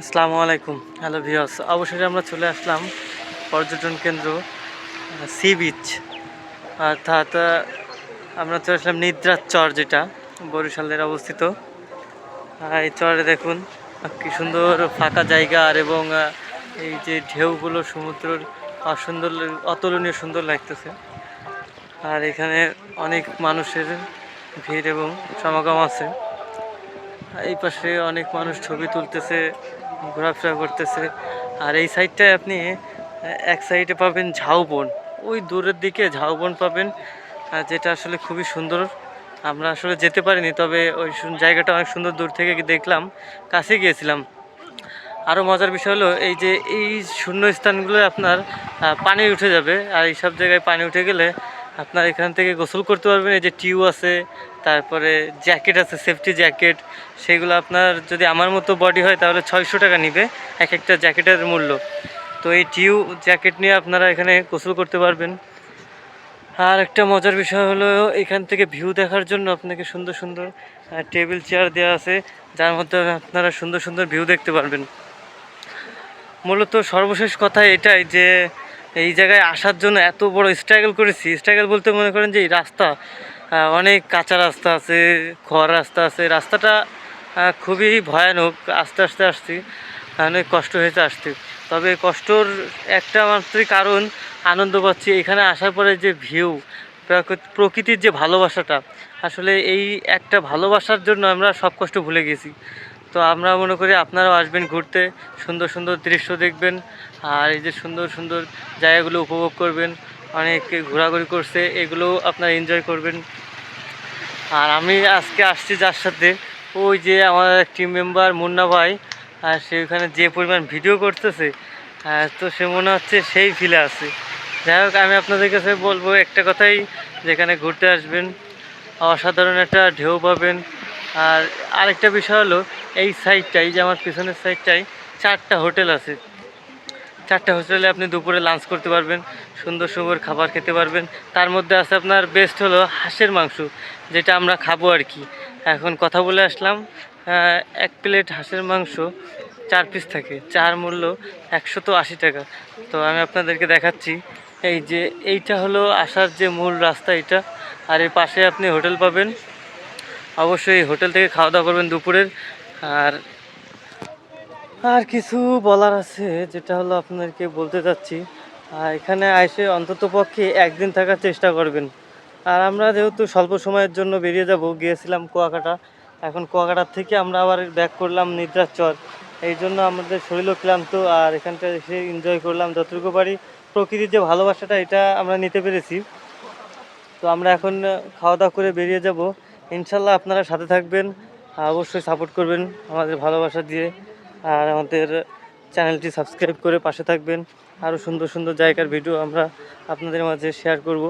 আসসালামু আলাইকুম। হ্যালো ভিওস অবশেষে আমরা চলে আসলাম পর্যটন কেন্দ্র সি বিচ অর্থাৎ আমরা চলে আসলাম নিদ্রার চর যেটা, বরিশালের অবস্থিত। এই চরে দেখুন, কি সুন্দর ফাঁকা জায়গা আর এবং এই যে ঢেউগুলো সমুদ্রের অসুন্দর, অতুলনীয় সুন্দর লাগতেছে। আর এখানে অনেক মানুষের ভিড় এবং সমাগম আছে। এই পাশে অনেক মানুষ ছবি তুলতেছে। ঘোরাফেরা করতেছে। আর এই সাইডটায় আপনি এক সাইডে পাবেন ঝাউবন ওই দূরের দিকে ঝাউবন পাবেন যেটা আসলে খুবই সুন্দর। আমরা আসলে যেতে পারিনি, তবে ওই জায়গাটা অনেক সুন্দর দূর থেকে দেখলাম। কাছে গিয়েছিলাম। আরও মজার বিষয় হলো, এই যে এই শূন্য স্থানগুলো আপনার পানি উঠে যাবে। আর এই সব জায়গায় পানি উঠে গেলে আপনার এখান থেকে গোসল করতে পারবেন, এই যে টিউ আছে, তারপরে জ্যাকেট আছে, সেফটি জ্যাকেট, সেগুলো আপনার যদি আমার মতো বডি হয় তাহলে ছয়শো টাকা নিবে, এক একটা জ্যাকেটের মূল্য। তো এই টিউ জ্যাকেট নিয়ে আপনারা এখানে গোসল করতে পারবেন। আর একটা মজার বিষয় হলো, এখান থেকে ভিউ দেখার জন্য আপনাকে সুন্দর সুন্দর টেবিল চেয়ার দেওয়া আছে, যার মধ্যে আপনারা সুন্দর সুন্দর ভিউ দেখতে পারবেন। মূলত সর্বশেষ কথা এটাই যে এই জায়গায় আসার জন্য এত বড় স্ট্রাগল করেছি। স্ট্রাগল বলতে মনে করেন যে এই রাস্তা অনেক কাঁচা রাস্তা আছে খড় রাস্তা আছে। রাস্তাটা খুবই ভয়ানক। আস্তে আস্তে আসছি। অনেক কষ্ট হয়েছে আসতে। তবে কষ্টর একটা মাত্রই কারণ, আনন্দ পাচ্ছি। এখানে আসার পরে যে ভিউ প্রকৃতির যে ভালোবাসাটা, আসলে এই একটা ভালোবাসার জন্য আমরা সব কষ্ট ভুলে গেছি। তো আমরা মনে করি আপনারাও আসবেন ঘুরতে, সুন্দর সুন্দর দৃশ্য দেখবেন, আর এই যে সুন্দর সুন্দর জায়গাগুলো উপভোগ করবেন, অনেকে ঘোরাঘুরি করছে, এগুলোও আপনারা এনজয় করবেন। আর আমি আজকে আসছি যার সাথে, ওই যে আমার টিম মেম্বার মুন্না ভাই, আর সে ওখানে যে পরিমাণ ভিডিও করতেছে তো সে মনে হচ্ছে সেই ফিলে আছে। যাই হোক, আমি আপনাদের কাছে বলব একটা কথাই, যেখানে ঘুরতে আসবেন, অসাধারণ একটা ঢেউ পাবেন আর আরেকটা বিষয় হলো, এই সাইডটাই যে আমার পিছনের সাইডটাই চারটা হোটেল আছে। চারটা হোটেলে আপনি দুপুরে লাঞ্চ করতে পারবেন, সুন্দর সুন্দর খাবার খেতে পারবেন। তার মধ্যে আছে আপনার বেস্ট হলো হাঁসের মাংস, যেটা আমরা খাব আর কি। এখন কথা বলে আসলাম এক প্লেট হাঁসের মাংস চার পিস থাকে চার মূল্য একশো তো আশি টাকা। তো আমি আপনাদেরকে দেখাচ্ছি, এই যে এইটা হলো আসার যে মূল রাস্তা এটা, আর এর পাশে আপনি হোটেল পাবেন। অবশ্যই হোটেল থেকে খাওয়া দাওয়া করবেন দুপুরের। আর আর কিছু বলার আছে, যেটা হলো আপনাদেরকে বলতে চাচ্ছি। এখানে এসে অন্তত পক্ষে একদিন থাকার চেষ্টা করবেন। আর আমরা যেহেতু স্বল্প সময়ের জন্য বেরিয়ে যাব, গিয়েছিলাম কুয়াকাটা। এখন কুয়াকাটার থেকে আমরা আবার ব্যাক করলাম নিদ্রার চর এই জন্য আমাদের শরীরও ক্লান্ত, আর এখানটা এসে এনজয় করলাম যতটুকু পারি। প্রকৃতির যে ভালোবাসাটা, এটা আমরা নিতে পেরেছি। তো আমরা এখন খাওয়া দাওয়া করে বেরিয়ে যাব। ইনশাল্লাহ আপনারা সাথে থাকবেন অবশ্যই সাপোর্ট করবেন আমাদের ভালোবাসা দিয়ে, আর আমাদের চ্যানেলটি সাবস্ক্রাইব করে পাশে থাকবেন। আরও সুন্দর সুন্দর জায়গার ভিডিও আমরা আপনাদের মাঝে শেয়ার করব।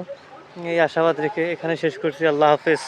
এই আশাবাদ রেখে এখানে শেষ করছি। আল্লাহ হাফেজ।